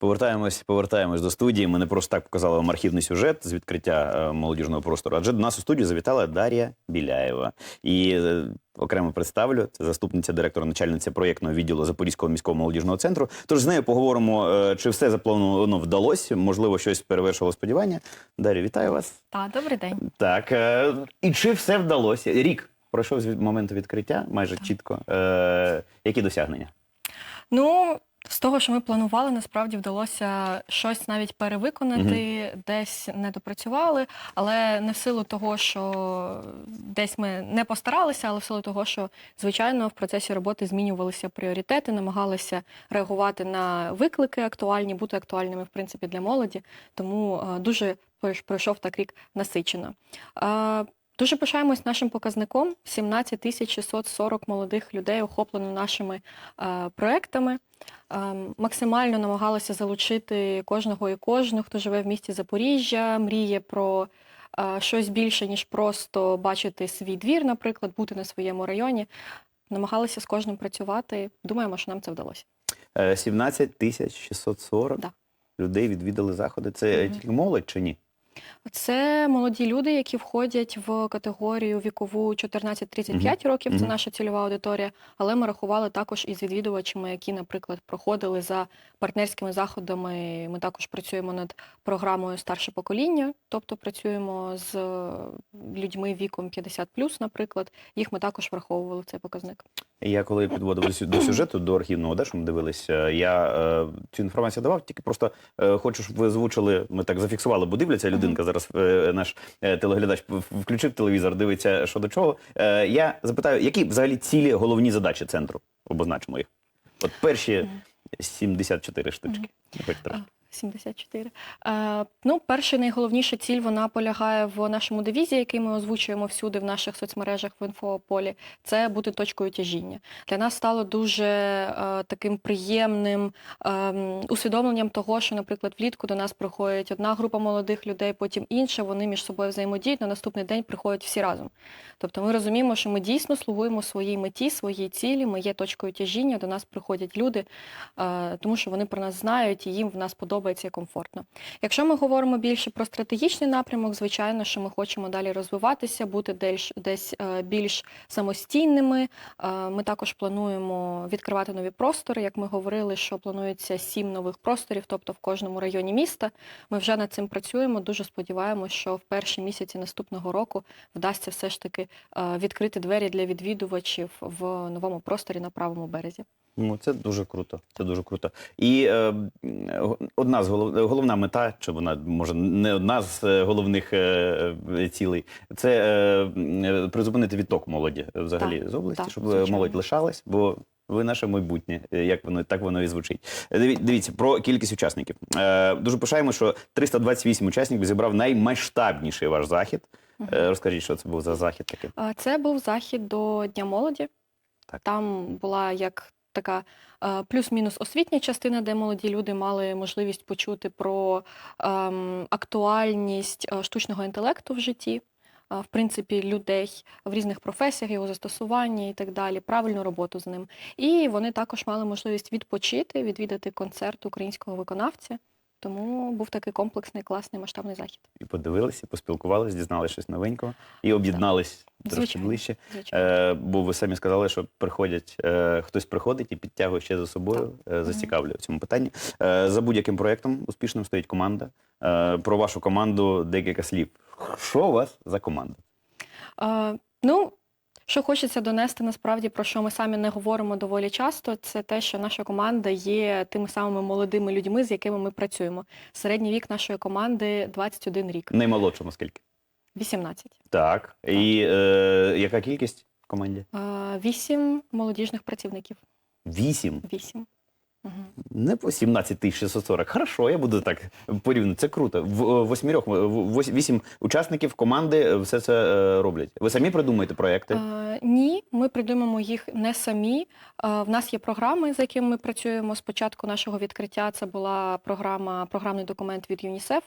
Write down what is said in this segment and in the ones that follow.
Повертаємось, повертаємось до студії. Ми не просто так показали вам архівний сюжет з відкриття е, молодіжного простору. Адже до нас у студію завітала Дар'я Біляєва. І е, окремо представлю, це заступниця директора, начальниця проєктного відділу Запорізького міського молодіжного центру. Тож з нею поговоримо, е, чи все заплановано вдалося, можливо, щось перевершило сподівання. Дар'я, вітаю вас. Так, добрий день. Так, е, і чи все вдалося? Рік пройшов з моменту відкриття, майже чітко. Е, які досягнення? Ну, з того, що ми планували, насправді вдалося щось навіть перевиконати, десь не допрацювали, але не в силу того, що десь ми не постаралися, але в силу того, що звичайно в процесі роботи змінювалися пріоритети, намагалися реагувати на виклики актуальні, бути актуальними в принципі для молоді. Тому е, дуже пройш- пройшов так рік насичено. Е, Дуже пишаємось нашим показником. 17 тисяч 640 молодих людей охоплено нашими е, проектами. Ем, Максимально намагалися залучити кожного і кожну, хто живе в місті Запоріжжя, мріє про е, щось більше, ніж просто бачити свій двір, наприклад, бути на своєму районі. Намагалися з кожним працювати. Думаємо, що нам це вдалося. Е, 17 тисяч 640 Да. людей відвідали заходи. Це Мгм. тільки молодь чи ні? Це молоді люди, які входять в категорію вікову 14-35 років. Це Мгм. наша цільова аудиторія. Але ми рахували також із відвідувачами, які, наприклад, проходили за партнерськими заходами. Ми також працюємо над програмою старше покоління, тобто працюємо з людьми віком 50 наприклад. Їх ми також враховували в цей показник. Я коли підводив до сюжету, до архівного, де, що ми дивилися, я е, цю інформацію давав, тільки просто е, хочу, щоб ви озвучили, ми так зафіксували, бо дивляться людинка зараз, е, наш е, телеглядач включив телевізор, дивиться, що до чого. Е, я запитаю, які взагалі цілі, головні задачі центру? Обозначимо їх. От перші Мгм. 74 штучки. Ну, хоч трошки. 74. Е, ну, перша найголовніша ціль вона полягає в нашому девізі, який ми озвучуємо всюди в наших соцмережах в інфополі. Це бути точкою тяжіння. Для нас стало дуже е, таким приємним ем, усвідомленням того, що, наприклад, влітку до нас приходить одна група молодих людей, потім інша. Вони між собою взаємодіють. На наступний день приходять всі разом. Тобто ми розуміємо, що ми дійсно слугуємо своїй меті, своїй цілі. Ми є точкою тяжіння. До нас приходять люди, е, тому що вони про нас знають і їм в нас подобається і комфортно. Якщо ми говоримо більше про стратегічний напрямок, звичайно, що ми хочемо далі розвиватися, бути десь, десь більш самостійними. Е, Ми також плануємо відкривати нові простори. Як ми говорили, що планується сім нових просторів, тобто в кожному районі міста. Ми вже над цим працюємо. Дуже сподіваємося, що в перші місяці наступного року вдасться все ж таки е, відкрити двері для відвідувачів в новому просторі на правому березі. Ну, це дуже круто. Це дуже круто. І е, одна з голов... головна мета, чи вона може не одна з е, головних е, е, цілей, це е, призупинити відток молоді е, взагалі Так, з області, так, щоб звичайно. молодь лишалась, бо ви наше майбутнє, як воно так воно і звучить. Дивіться про кількість учасників. Е, дуже пишаємо, що 328 учасників зібрав наймасштабніший ваш захід. Е, розкажіть, що це був за захід такий. Це був захід до Дня молоді. Так. Там була як така е, плюс-мінус освітня частина, де молоді люди мали можливість почути про ем, актуальність е, штучного інтелекту в житті. е, В принципі, людей в різних професіях, його застосування і так далі, правильну роботу з ним. І вони також мали можливість відпочити, відвідати концерт українського виконавця. Тому був такий комплексний, класний масштабний захід. І подивилися, поспілкувалися, дізналися щось новенького і об'єднались трошки ближче. Е, бо ви самі сказали, що приходять, е, хтось приходить і підтягує ще за собою, е, зацікавлює в цьому питанні. Е, за будь-яким проєктом успішним стоїть команда. Е, про вашу команду декілька слів. Що у вас за команда? Е, ну, що хочеться донести насправді, про що ми самі не говоримо доволі часто, це те, що наша команда є тими самими молодими людьми, з якими ми працюємо. Середній вік нашої команди 21 рік, Наймолодшому скільки? 18. Так. І е, яка кількість в команді? Е, Вісім молодіжних працівників. Вісім. Вісім. Угу. Не по 17 тисяч 640. Хорошо, я буду так порівняти. Це круто. В е, восьмірьох, вісім учасників команди все це е, роблять. Ви самі придумуєте проекти? Е, ні, ми придумаємо їх не самі. Е, в нас є програми, за якими ми працюємо. Спочатку нашого відкриття це була програма, програмний документ від ЮНІСЕФ.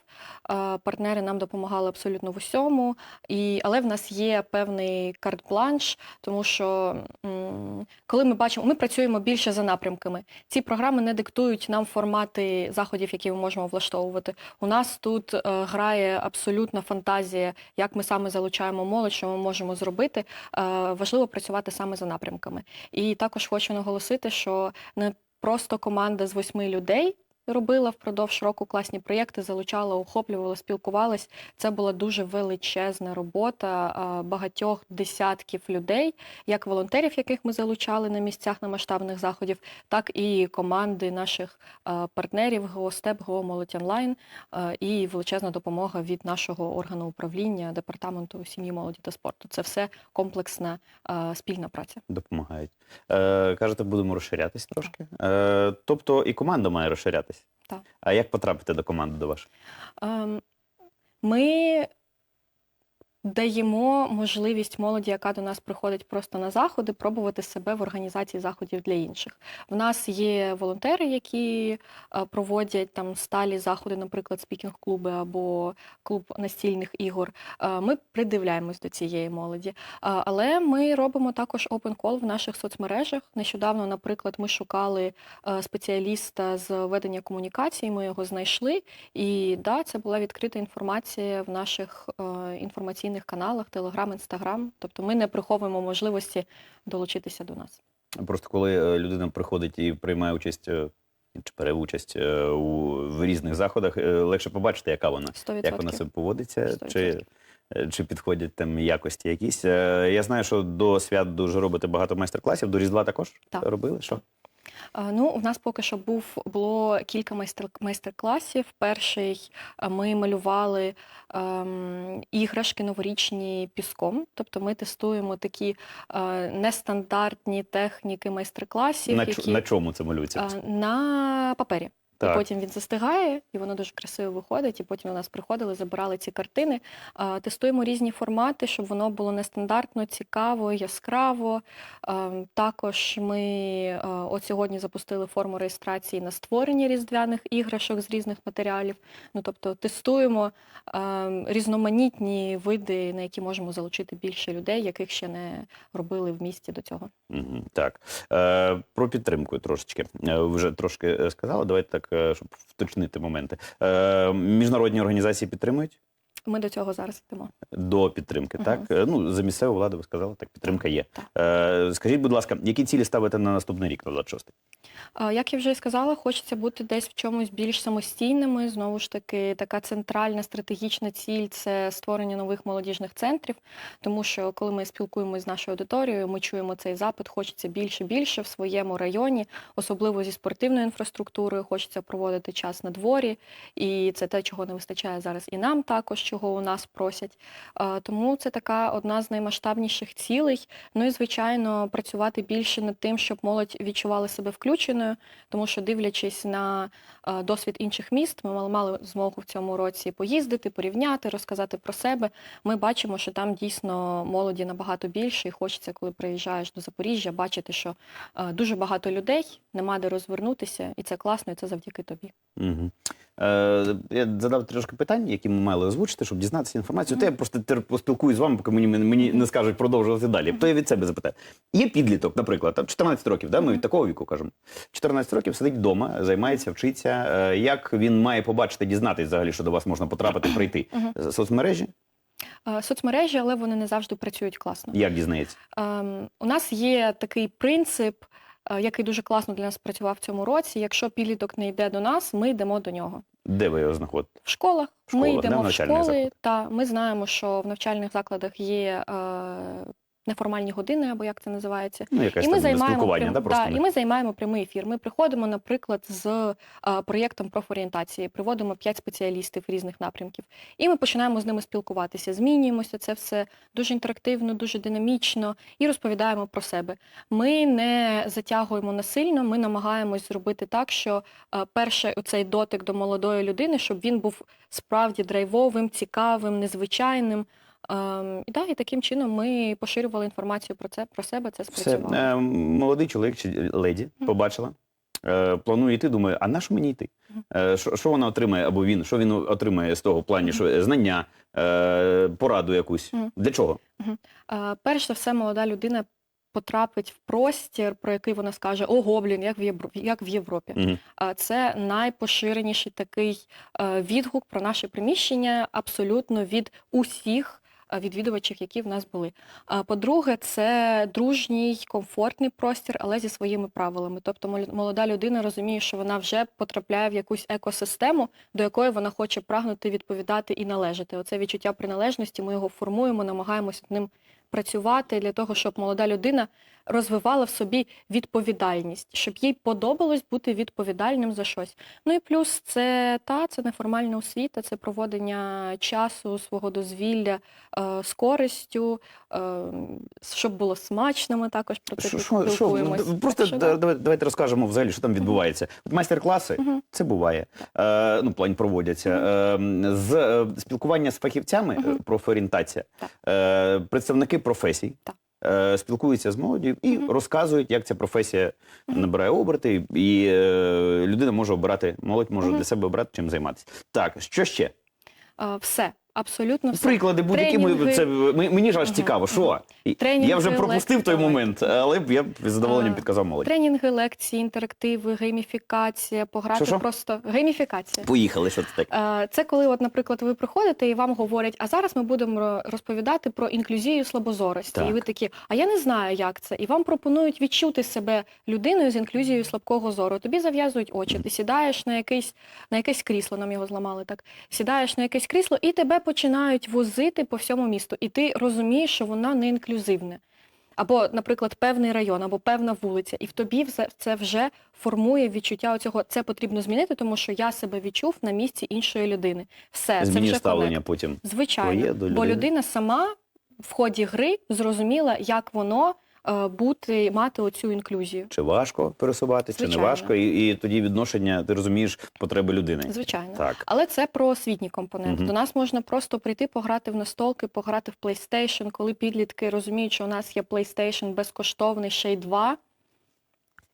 Е, партнери нам допомагали абсолютно в усьому. І, але в нас є певний карт-бланш, тому що м, коли ми бачимо, ми працюємо більше за напрямками. Ці програми програми не диктують нам формати заходів, які ми можемо влаштовувати. У нас тут е, грає абсолютна фантазія, як ми саме залучаємо молодь, що ми можемо зробити. Е, важливо працювати саме за напрямками. І також хочу наголосити, що не просто команда з восьми людей. Робила впродовж року класні проєкти, залучала, охоплювала, спілкувалась. Це була дуже величезна робота багатьох десятків людей, як волонтерів, яких ми залучали на місцях на масштабних заходів, так і команди наших партнерів ГО СТЕП, ГО Молодь Онлайн і величезна допомога від нашого органу управління департаменту сім'ї, молоді та спорту. Це все комплексна спільна праця. Допомагають. Е, кажете, будемо розширятись трошки. Е, тобто і команда має розширятись. Так. А як потрапити до команди до вашої? Ем, Ми даємо можливість молоді, яка до нас приходить просто на заходи, пробувати себе в організації заходів для інших. В нас є волонтери, які е, проводять там сталі заходи, наприклад, спікінг-клуби або клуб настільних ігор. Е, Ми придивляємось до цієї молоді. Е, Але ми робимо також open call в наших соцмережах. Нещодавно, наприклад, ми шукали спеціаліста з ведення комунікацій, ми його знайшли. І да, це була відкрита інформація в наших е, інформаційних каналах, Телеграм, Інстаграм. Тобто ми не приховуємо можливості долучитися до нас. Просто коли е, людина приходить і приймає участь е, чи бере участь е, у в різних заходах, легше побачити, яка вона, 100%. як вона себе поводиться, 100%. чи, чи підходять там якості якісь. Я знаю, що до свят дуже робите багато майстер-класів. До Різдва також Так. робили? Що? Ну, у нас поки що був було кілька майстер майстер-класів. Перший ми малювали ем, іграшки новорічні піском. Тобто ми тестуємо такі е, нестандартні техніки майстер-класів, На, які на чому це малюється? Е, на папері. І потім він застигає, і воно дуже красиво виходить. І потім до нас приходили, забирали ці картини. А, Тестуємо різні формати, щоб воно було нестандартно, цікаво, яскраво. А, Також ми а, от сьогодні запустили форму реєстрації на створення різдвяних іграшок з різних матеріалів. Ну тобто тестуємо а, різноманітні види, на які можемо залучити більше людей, яких ще не робили в місті до цього. Так. Е, про підтримку трошечки. Е, ви вже трошки е, сказали. Давайте так, щоб вточнити моменти. Е, міжнародні організації підтримують Ми до цього зараз йдемо. до підтримки, Мгм. так? Е, ну, за місцеву владу ви сказали, так, підтримка є. Так. Е, скажіть, будь ласка, які цілі ставите на наступний рік, на 26-й? Як я вже і сказала, хочеться бути десь в чомусь більш самостійними. Знову ж таки, така центральна стратегічна ціль це створення нових молодіжних центрів. Тому що коли ми спілкуємося з нашою аудиторією, ми чуємо цей запит, хочеться більше більше в своєму районі, особливо зі спортивною інфраструктурою. Хочеться проводити час на дворі, і це те, чого не вистачає зараз і нам також, чого у нас просять. Тому це така одна з наймасштабніших цілей. Ну і звичайно, працювати більше над тим, щоб молодь відчувала себе включеною, тому що дивлячись на е, досвід інших міст, ми мали, мали змогу в цьому році поїздити, порівняти, розказати про себе. Ми бачимо, що там дійсно молоді набагато більше, і хочеться, коли приїжджаєш до Запоріжжя, бачити, що е, дуже багато людей, нема де розвернутися, і це класно, і це завдяки тобі. Угу. Е, я задав трошки питань, які ми мали озвучити, щоб дізнатися інформацію. То я просто поспілкуюсь з вами, поки мені, мені не скажуть продовжувати далі. То я від себе запитаю. Є підліток, наприклад, 14 років, да? ми від такого віку кажемо. 14 років сидить вдома, займається, вчиться. Е, як він має побачити, дізнатись взагалі, що до вас можна потрапити, прийти? Мгм. Соцмережі? Е, Соцмережі, але вони не завжди працюють класно. Як дізнається? Ем, У нас є такий принцип, е, який дуже класно для нас працював в цьому році. Якщо підліток не йде до нас, ми йдемо до нього. Де ви його знаходите? В школах. В ми школах, ми йдемо в школи, та ми знаємо, що в навчальних закладах є е, неформальні години, або як це називається. Ну, якесь І ми там займаємо спілкування, прям- да, просто да, і ми займаємо прямий ефір. Ми приходимо, наприклад, з е, проєктом профорієнтації, приводимо п'ять спеціалістів різних напрямків, і ми починаємо з ними спілкуватися. Змінюємося це все дуже інтерактивно, дуже динамічно і розповідаємо про себе. Ми не затягуємо насильно, ми намагаємось зробити так, що е, перше цей дотик до молодої людини, щоб він був справді драйвовим, цікавим, незвичайним. Ем, і, да, і таким чином ми поширювали інформацію про це, про себе, це Все, е, молодий чоловік чи леді Мгм. побачила. Е, планує йти, думає, а на що мені йти? Е, що, що вона отримає, або він, що він отримає з того в плані, що е, знання, е, пораду якусь. Для чого? Е, перш за все, молода людина потрапить в простір, про який вона скаже Ого, блін, як в Євро- як в Європі. Мгм. А Це найпоширеніший такий е, відгук про наше приміщення абсолютно від усіх е, відвідувачів, які в нас були. А По-друге, це дружній, комфортний простір, але зі своїми правилами. Тобто мол- молода людина розуміє, що вона вже потрапляє в якусь екосистему, до якої вона хоче прагнути відповідати і належати. Оце відчуття приналежності, ми його формуємо, намагаємося ним працювати для того, щоб молода людина розвивала в собі відповідальність, щоб їй подобалось бути відповідальним за щось. Ну і плюс це та це неформальна освіта, це проводення часу, свого дозвілля е, з користю, щоб було смачно. Ми також про це д- просто що, да, да. давай- давайте розкажемо взагалі, що там відбувається. От майстер-класи, Мгм. це буває. Е, ну, плані проводяться. Е, з е, спілкування з фахівцями, е, профорієнтація, е, представники професій. Так. е, Спілкуються з молоддю і Мгм. розказують, як ця професія Мгм. набирає оберти, і е, людина може обирати, молодь може Мгм. для себе обирати, чим займатися. Так, що ще? Е, Все, абсолютно все. Приклади будь-які ми це ми- мені ж аж Мгм, цікаво. Що. Тренінги, я вже пропустив той момент, але я з задоволенням підказав молоді. Тренінги, лекції, інтерактиви, гейміфікація, пограти Що-що? просто гейміфікація. Поїхали, що це таке. Е, Це коли, от, наприклад, ви приходите і вам говорять, а зараз ми будемо розповідати про інклюзію слабозорості. Так. І ви такі, а я не знаю, як це. І вам пропонують відчути себе людиною з інклюзією слабкого зору. Тобі зав'язують очі, ти сідаєш на якесь, на якесь крісло, нам його зламали так. Сідаєш на якесь крісло, і тебе починають возити по всьому місту. І ти розумієш, що вона не інклюзивне. Або, наприклад, певний район, або певна вулиця, і в тобі це вже формує відчуття оцього. Це потрібно змінити, тому що я себе відчув на місці іншої людини. Все, це вже ставлення конект. потім. Звичайно, твоє до бо людина сама в ході гри зрозуміла, як воно бути, мати оцю інклюзію. Чи важко пересуватися, чи не важко, і, і тоді відношення, ти розумієш потреби людини. Звичайно. Так. Але це про освітній компонент. Мгм. До нас можна просто прийти, пограти в настолки, пограти в PlayStation, коли підлітки розуміють, що у нас є PlayStation безкоштовний, ще й два.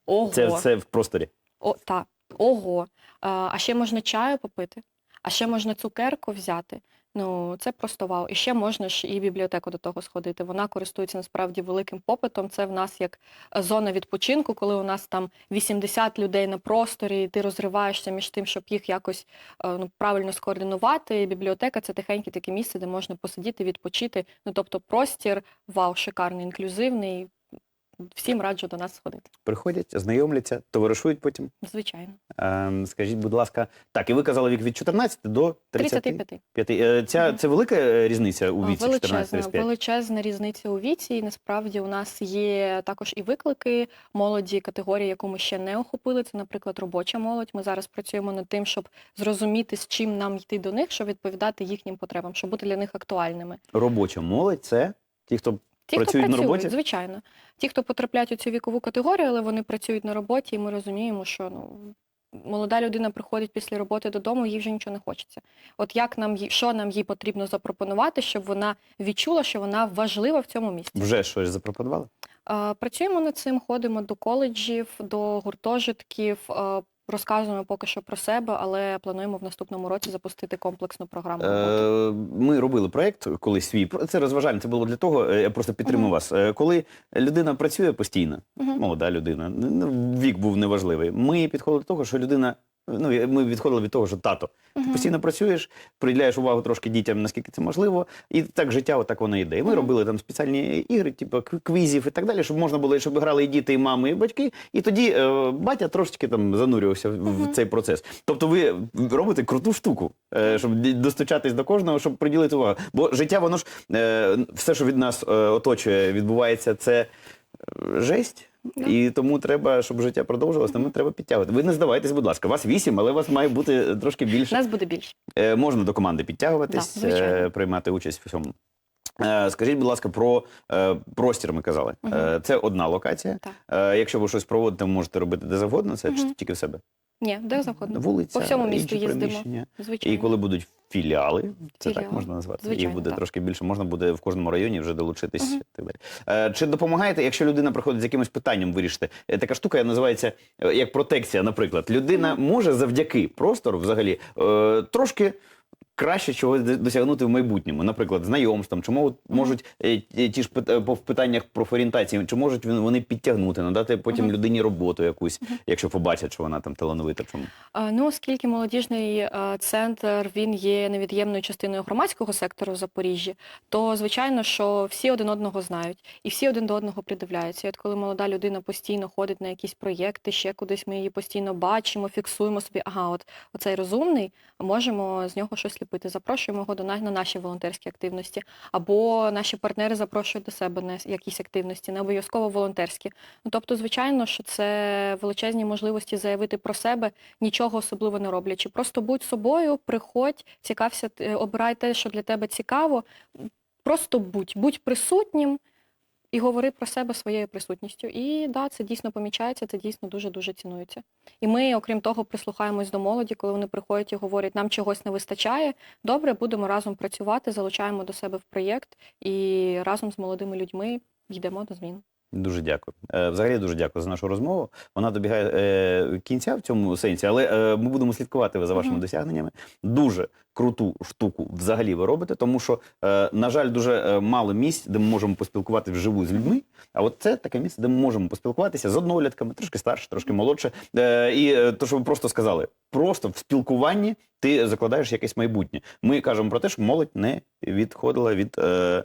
Ого. Це все в просторі. О, так. Ого. А, а ще можна чаю попити, а ще можна цукерку взяти. Ну, це просто вау. І ще можна ж і бібліотеку до того сходити. Вона користується насправді великим попитом. Це в нас як е, зона відпочинку, коли у нас там 80 людей на просторі, і ти розриваєшся між тим, щоб їх якось е, ну, правильно скоординувати. І бібліотека це тихеньке таке місце, де можна посидіти, відпочити. Ну, тобто простір, вау, шикарний, інклюзивний. Всім раджу до нас сходити. Приходять, знайомляться, товаришують потім. Звичайно. Ем, скажіть, будь ласка, так, і ви казали вік від 14 до 35. 35. Е, Ця, це велика е, різниця у віці Величезна, 14-35? величезна різниця у віці. І насправді у нас є також і виклики молоді категорії, яку ми ще не охопили. Це, наприклад, робоча молодь. Ми зараз працюємо над тим, щоб зрозуміти, з чим нам йти до них, щоб відповідати їхнім потребам, щоб бути для них актуальними. Робоча молодь це ті, хто Ті, Працюють хто на працюють, роботі? звичайно. Ті, хто потрапляють у цю вікову категорію, але вони працюють на роботі, і ми розуміємо, що ну. Молода людина приходить після роботи додому, їй вже нічого не хочеться. От як нам їй- що нам їй потрібно запропонувати, щоб вона відчула, що вона важлива в цьому місці. вже щось запропонували? Працюємо над цим, ходимо до коледжів, до гуртожитків, розказуємо поки що про себе, але плануємо в наступному році запустити комплексну програму. Е, Ми робили проєкт колись свій. Це розважальний, це було для того, е, я просто підтримую Мгм. вас. Е, Коли людина працює постійно, Мгм. молода людина, вік був неважливий. Ми підходили до того, що людина. Ну, ми відходили від того, що тато, ти Мгм. постійно працюєш, приділяєш увагу трошки дітям, наскільки це можливо, і так життя отак воно йде. І ми Мгм. робили там спеціальні ігри, типу квізів і так далі, щоб можна було, щоб грали і діти, і мами, і батьки. І тоді е, батя трошечки там занурювався в, в цей процес. Тобто ви робите круту штуку, е, щоб достучатись до кожного, щоб приділити увагу. Бо життя, воно ж е, все, що від нас е, оточує, відбувається, це е, жесть. Да. І тому треба, щоб життя продовжувалося, тому треба підтягувати. Ви не здавайтесь, будь ласка. Вас вісім, але вас має бути трошки більше. Нас буде більше. Е, можна до команди підтягуватись, Да, е, приймати участь в цьому. Е, скажіть, будь ласка, про е, простір ми казали. Угу. Е, це одна локація. Так. Е, якщо ви щось проводите, можете робити де завгодно, це угу. чи тільки в себе. Ні, де завгодно. Вулиця, По всьому місту інші їздимо. Звичайно. І коли будуть філіали, це так можна назвати. Звичайно, Їх буде так. трошки більше, можна буде в кожному районі вже долучитись Мгм. так далі. Е, чи допомагаєте, якщо людина приходить з якимось питанням вирішити? Е, така штука називається е, як протекція, наприклад. Людина може завдяки простору взагалі е, трошки. Краще чогось досягнути в майбутньому. Наприклад, знайомством, чи можуть, можуть е, ті ж е, по- в питаннях профорієнтації, чи можуть вони підтягнути, надати потім людині роботу якусь, якщо побачать, що вона там талановита. Чому? Ну, оскільки молодіжний е, центр він є невід'ємною частиною громадського сектору в Запоріжжі, то звичайно, що всі один одного знають і всі один до одного придивляються. І от коли молода людина постійно ходить на якісь проєкти, ще кудись ми її постійно бачимо, фіксуємо собі, ага, от оцей розумний, можемо з нього щось ліпити. Запрошуємо його до нас на наші волонтерські активності, або наші партнери запрошують до себе на якісь активності, не обов'язково волонтерські. Ну тобто, звичайно, що це величезні можливості заявити про себе, нічого особливо не роблячи. Просто будь собою, приходь, цікався, е, обирай те, що для тебе цікаво. Просто будь, будь присутнім і говори про себе своєю присутністю. І да, це дійсно помічається, це дійсно дуже-дуже цінується. І ми, окрім того, прислухаємось до молоді, коли вони приходять і говорять, нам чогось не вистачає. Добре, будемо разом працювати, залучаємо до себе в проєкт і разом з молодими людьми йдемо до змін. Дуже дякую. Е, Взагалі дуже дякую за нашу розмову. Вона добігає е, кінця в цьому сенсі, але е, ми будемо слідкувати за вашими Мгм. досягненнями. Дуже круту штуку взагалі ви робите, тому що, е, на жаль, дуже мало місць, де ми можемо поспілкуватися вживу з людьми. А от це таке місце, де ми можемо поспілкуватися з однолітками, трошки старше, трошки молодше. Е, І то, що ви просто сказали, просто в спілкуванні ти закладаєш якесь майбутнє. Ми кажемо про те, що молодь не відходила від. е,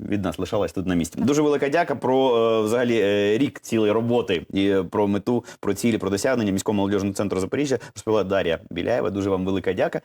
від нас лишалась тут на місці. Дуже велика дяка про е, взагалі е, рік цілої роботи і е, про мету, про цілі, про досягнення міського молодіжного центру Запоріжжя розповіла Дар'я Біляєва. Дуже вам велика дяка.